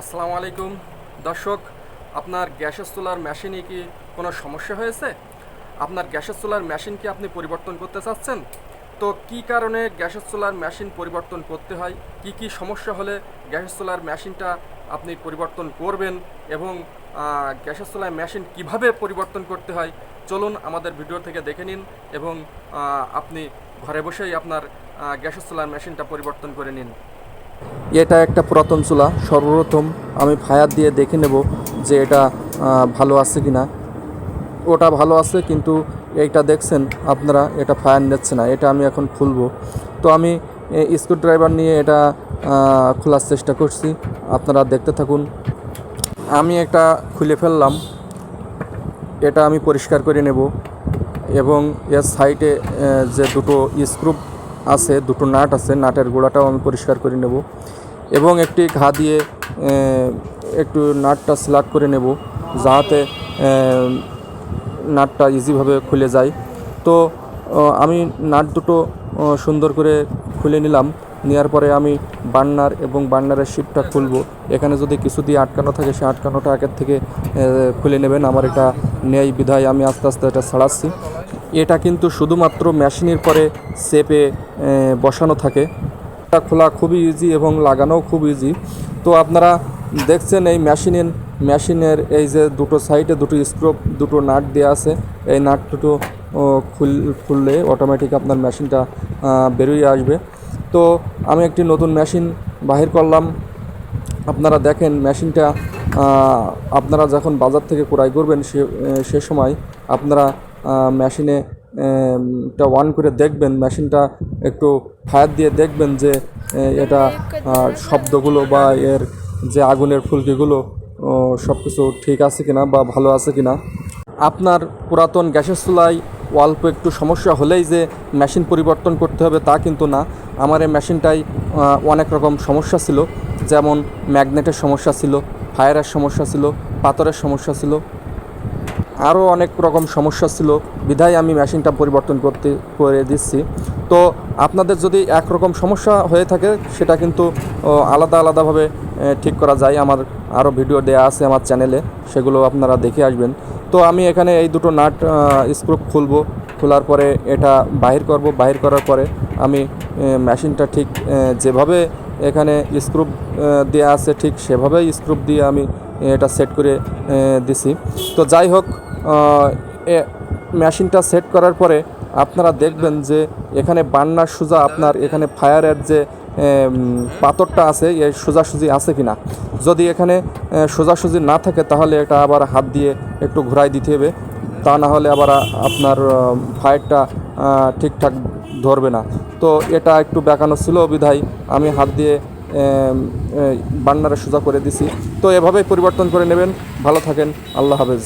আসসালামু আলাইকুম। দর্শক, আপনার গ্যাসের চুলার মেশিনে কি কোনো সমস্যা হয়েছে? আপনার গ্যাসের চুলার মেশিন কি আপনি পরিবর্তন করতে চাচ্ছেন? তো কি কারণে গ্যাসের চুলার মেশিন পরিবর্তন করতে হয়? কি কি সমস্যা হলে গ্যাসের চুলার মেশিনটা আপনি পরিবর্তন করবেন? এবং গ্যাসের চুলার মেশিন কীভাবে পরিবর্তন করতে হয়? চলুন আমাদের ভিডিও থেকে দেখে নিন এবং আপনি ঘরে বসেই আপনার গ্যাসের চুলার মেশিনটা পরিবর্তন করে নিন। এটা একটা পুরাতন চুলা। সর্বপ্রথম আমি ফায়ার দিয়ে দেখে নেব যে এটা ভালো আছে কি না ওটা ভালো আছে, কিন্তু এইটা দেখছেন আপনারা, এটা ফায়ার নিচ্ছে না, এটা আমি এখন খুলবো। তো আমি স্ক্রু ড্রাইভার নিয়ে এটা খোলার চেষ্টা করছি, আপনারা দেখতে থাকুন। আমি এটা খুলে ফেললাম, এটা আমি পরিষ্কার করে নেব, এবং এর সাইডে যে দুটো স্ক্রু আছে, দুটো নাট আছে, নাটের গোড়াটাও আমি পরিষ্কার করে নেব এবং একটি ঘা দিয়ে একটু নাটটা স্লাট করে নেব যাতে নাটটা ইজিভাবে খুলে যায়। তো আমি নাট দুটো সুন্দর করে খুলে নিলাম নেওয়ার পরে আমি বার্নার এবং বার্নারের শিপটা খুলব। এখানে যদি কিছু দিয়ে আটকানো থাকে সে আটকানোটা আগের থেকে খুলে নেবেন। আমার এটা নেই বিধায় আমি আস্তে আস্তে এটা ছাড়াচ্ছি এটা কিন্তু শুধুমাত্র মেশিনের পরে চেপে বসানো থাকে। এটা খোলা খুবই ইজি এবং লাগানোও খুব ইজি তো আপনারা দেখছেন এই মেশিনের মেশিনের এই যে দুটো সাইডে দুটো স্ক্রুপ, দুটো নাট দেওয়া আছে। এই নাট দুটো খুল, খুললে অটোমেটিক আপনার মেশিনটা বেরিয়ে আসবে। তো আমি একটি নতুন মেশিন বাহির করলাম। আপনারা দেখেন মেশিনটা আপনারা যখন বাজার থেকে ক্রয় করবেন সে সে সময় আপনারা মেশিনে টা অন করে দেখবেন মেশিনটা একটু ফায়ার দিয়ে দেখবেন যে এটা শব্দগুলো বা এর যে আগুনের ফুলকিগুলো সব কিছু ঠিক আছে কিনা বা ভালো আছে কিনা। আপনার পুরাতন গ্যাসের চুলায় অল্প একটু সমস্যা হলেই যে মেশিন পরিবর্তন করতে হবে তা কিন্তু না। আমার এই মেশিনটাই অনেক রকম সমস্যা ছিল। যেমন ম্যাগনেটের সমস্যা ছিল ফায়ারের সমস্যা ছিল, পাথরের সমস্যা ছিল আরও অনেক রকম সমস্যা ছিল। বিধায় আমি মেশিনটা পরিবর্তন করতে, করে দিচ্ছি। তো আপনাদের যদি একরকম সমস্যা হয়ে থাকে, সেটা কিন্তু আলাদা আলাদাভাবে ঠিক করা যায়। আমার আরও ভিডিও দেয়া আছে আমার চ্যানেলে, সেগুলো আপনারা দেখে আসবেন। তো আমি এখানে এই দুটো নাট স্ক্রু খুলবো। খোলার পরে এটা বাহির করব। বাহির করার পরে আমি মেশিনটা ঠিক যেভাবে এখানে স্ক্রু দেওয়া আছে, ঠিক সেভাবেই স্ক্রু দিয়ে আমি এটা সেট করে দিছি। তো যাই হোক মেশিনটা সেট করার পরে আপনারা দেখবেন যে এখানে বান্নার সোজা আপনার এখানে ফায়ারের যে পাথরটা আছে এই সোজাসুজি আছে কি না যদি এখানে সোজাসুজি না থাকে তাহলে এটা আবার হাত দিয়ে একটু ঘোরাই দিতে হবে। তা না হলে আবার আপনার ফায়ারটা ঠিকঠাক ধরবে না। তো এটা একটু বেঁকানো ছিল বিধায় আমি হাত দিয়ে বান্নারে সোজা করে দিছি। তো এভাবেই পরিবর্তন করে নেবেন। ভালো থাকেন। আল্লাহ হাফেজ।